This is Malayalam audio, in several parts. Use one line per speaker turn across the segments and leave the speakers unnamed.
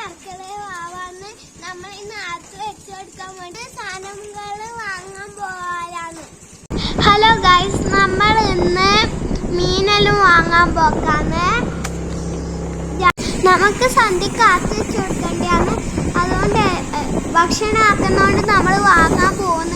കർക്കിടക വാവാന്ന് നമ്മൾ ഇന്ന് ആർത്ത് വെച്ചു കൊടുക്കാൻ വേണ്ടി സാധനങ്ങൾ വാങ്ങാൻ പോകാനാണ് ഹലോ ഗൈസ് നമ്മൾ ഇന്ന് മീനെല്ലാം വാങ്ങാൻ പോക്കാന്ന് നമുക്ക് സന്ധ്യക്ക് ആർത്ത് വെച്ച് കൊടുക്കേണ്ടതാണ് അതുകൊണ്ട് ഭക്ഷണം ആക്കുന്നതുകൊണ്ട് നമ്മൾ വാങ്ങാൻ പോകുന്ന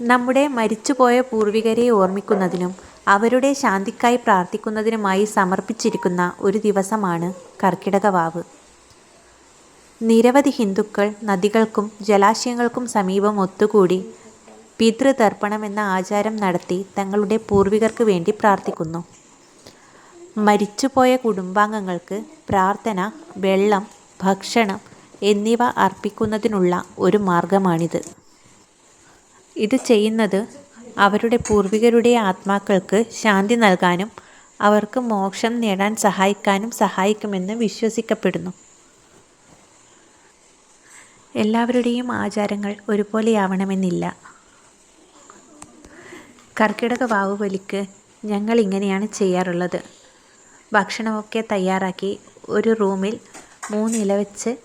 നമ്മുടെ മരിച്ചുപോയ പൂർവികരെ ഓർമ്മിക്കുന്നതിനും അവരുടെ ശാന്തിക്കായി പ്രാർത്ഥിക്കുന്നതിനുമായി സമർപ്പിച്ചിരിക്കുന്ന ഒരു ദിവസമാണ് കർക്കിടകവാവ്. നിരവധി ഹിന്ദുക്കൾ നദികൾക്കും ജലാശയങ്ങൾക്കും സമീപം ഒത്തുകൂടി പിതൃതർപ്പണം എന്ന ആചാരം നടത്തി തങ്ങളുടെ പൂർവികർക്ക് വേണ്ടി പ്രാർത്ഥിക്കുന്നു. മരിച്ചുപോയ കുടുംബാംഗങ്ങൾക്ക് പ്രാർത്ഥന വെള്ളം ഭക്ഷണം എന്നിവ അർപ്പിക്കുന്നതിനുള്ള ഒരു മാർഗമാണിത്. ഇത് ചെയ്യുന്നത് അവരുടെ പൂർവികരുടെ ആത്മാക്കൾക്ക് ശാന്തി നൽകാനും അവർക്ക് മോക്ഷം നേടാൻ സഹായിക്കാനും സഹായിക്കുമെന്ന് വിശ്വസിക്കപ്പെടുന്നു. എല്ലാവരുടെയും ആചാരങ്ങൾ ഒരുപോലെയാവണമെന്നില്ല. കർക്കിടക വാവ് വലിക്ക് ഞങ്ങൾ ഇങ്ങനെയാണ് ചെയ്യാറുള്ളത്. ഭക്ഷണമൊക്കെ തയ്യാറാക്കി ഒരു റൂമിൽ മൂന്നില വെച്ച്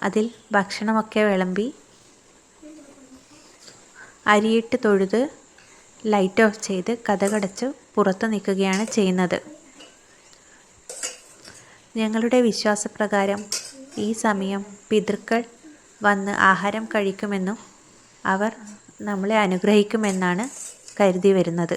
അതിൽ ഭക്ഷണമൊക്കെ വിളമ്പി അരിയിട്ട് തൊഴുത് ലൈറ്റ് ഓഫ് ചെയ്ത് കഥകടച്ച് പുറത്ത് നിൽക്കുകയാണ് ചെയ്യുന്നത്. ഞങ്ങളുടെ വിശ്വാസപ്രകാരം ഈ സമയം പിതൃക്കൾ വന്ന് ആഹാരം കഴിക്കുമെന്നും അവർ നമ്മളെ അനുഗ്രഹിക്കുമെന്നാണ് കരുതി വരുന്നത്.